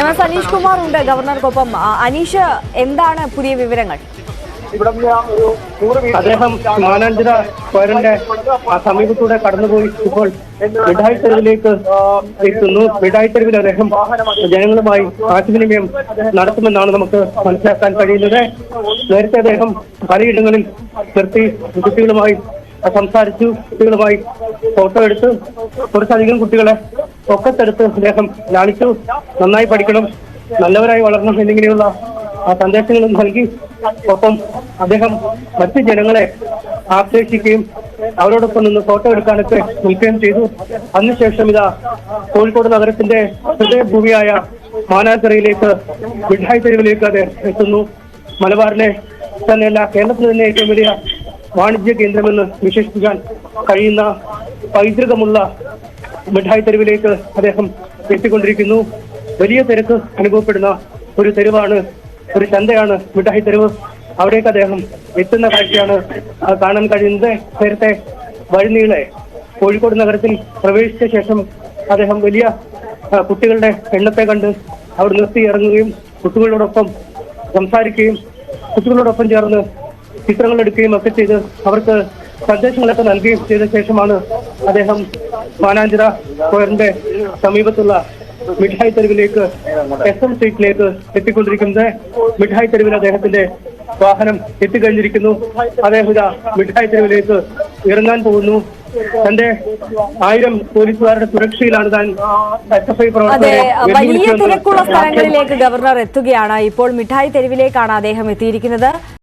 M S Aneesh Kumar ഉണ്ട് ഗവർണർക്കൊപ്പം അനീഷ് എന്താണ് പുതിയ വിവരങ്ങൾ? ഇവിടെ നിന്ന് ഒരു നൂറ് മീറ്റർ അദ്ദേഹം മാനാഞ്ചിറ സ്ക്വയറിന്റെ ആ സമീപത്തൂടെ കടന്നുപോയി ഇപ്പോൾ മിഠായി തെരുവിലേക്ക് എത്തുന്നു. മിഠായി തെരുവിൽ അദ്ദേഹം ജനങ്ങളുമായി ആശയവിനിമയം നടത്തുമെന്നാണ് നമുക്ക് മനസ്സിലാക്കാൻ കഴിയുന്നത്. നേരത്തെ അദ്ദേഹം പലയിടങ്ങളിൽ നിർത്തി കുട്ടികളുമായി സംസാരിച്ചു കുട്ടികളുമായി ഫോട്ടോ എടുത്ത് കുറച്ചധികം കുട്ടികളെ ഒക്കത്തെടുത്ത് അദ്ദേഹം ലാളിച്ചു. നന്നായി പഠിക്കണം. നല്ലവരായി വളരണം എന്നിങ്ങനെയുള്ള ആ സന്ദേശങ്ങളും നൽകി. ഒപ്പം അദ്ദേഹം മറ്റ് ജനങ്ങളെ ആശ്ലേഷിക്കുകയും അവരോടൊപ്പം നിന്ന് ഫോട്ടോ എടുക്കാനൊക്കെ നിൽക്കുകയും ചെയ്തു. അതിനുശേഷം ഇതാ കോഴിക്കോട് നഗരത്തിന്റെ ഹൃദയഭൂമിയായ മാനാഞ്ചിറയിലേക്ക് മിഠായി തെരുവിലേക്ക് അത് എത്തുന്നു. മലബാറിലെ തന്നെയല്ല കേരളത്തിൽ തന്നെ ഏറ്റവും വലിയ വാണിജ്യ കേന്ദ്രമെന്ന് വിശേഷിപ്പിക്കാൻ കഴിയുന്ന പൈതൃകമുള്ള മിഠായി തെരുവിലേക്ക് അദ്ദേഹം എത്തിക്കൊണ്ടിരിക്കുന്നു. വലിയ തിരക്ക് അനുഭവപ്പെടുന്ന ഒരു തെരുവാണ് ഒരു ചന്തയാണ് മിഠായി തെരുവ്. അവിടേക്ക് അദ്ദേഹം എത്തുന്ന കാഴ്ചയാണ് കാണാൻ കഴിയുന്നത്. നേരത്തെ വഴിനീളെ കോഴിക്കോട് നഗരത്തിൽ പ്രവേശിച്ച ശേഷം അദ്ദേഹം വലിയ കുട്ടികളുടെ എണ്ണത്തെ കണ്ട് അവിടെ നിർത്തി ഇറങ്ങുകയും കുട്ടികളോടൊപ്പം സംസാരിക്കുകയും കുട്ടികളോടൊപ്പം ചേർന്ന് ചിത്രങ്ങൾ എടുക്കുകയും ഒക്കെ ചെയ്ത് അവർക്ക് സന്ദേശങ്ങളൊക്കെ നൽകുകയും ചെയ്ത ശേഷമാണ് അദ്ദേഹം മാനാഞ്ചിറ സ്ക്വയറിന്റെ സമീപത്തുള്ള മിഠായി തെരുവിലേക്ക് എസ് എം സ്ട്രീറ്റിലേക്ക് എത്തിക്കൊണ്ടിരിക്കുന്നത്. മിഠായി തെരുവിൽ അദ്ദേഹത്തിന്റെ വാഹനം എത്തിക്കഴിഞ്ഞിരിക്കുന്നു. അദ്ദേഹം ഇതാ മിഠായി തെരുവിലേക്ക് ഇറങ്ങാൻ പോകുന്നു. തന്റെ ആയിരം പോലീസുകാരുടെ സുരക്ഷയിലാണ് താൻ എസ് എഫ് ഐ പ്രവർത്തകരെ വലിയ തിരക്കുള്ള സ്ഥലങ്ങളിലേക്ക് ഗവർണർ എത്തുകയാണ്. ഇപ്പോൾ മിഠായി തെരുവിലേക്കാണ് അദ്ദേഹം എത്തിയിരിക്കുന്നത്.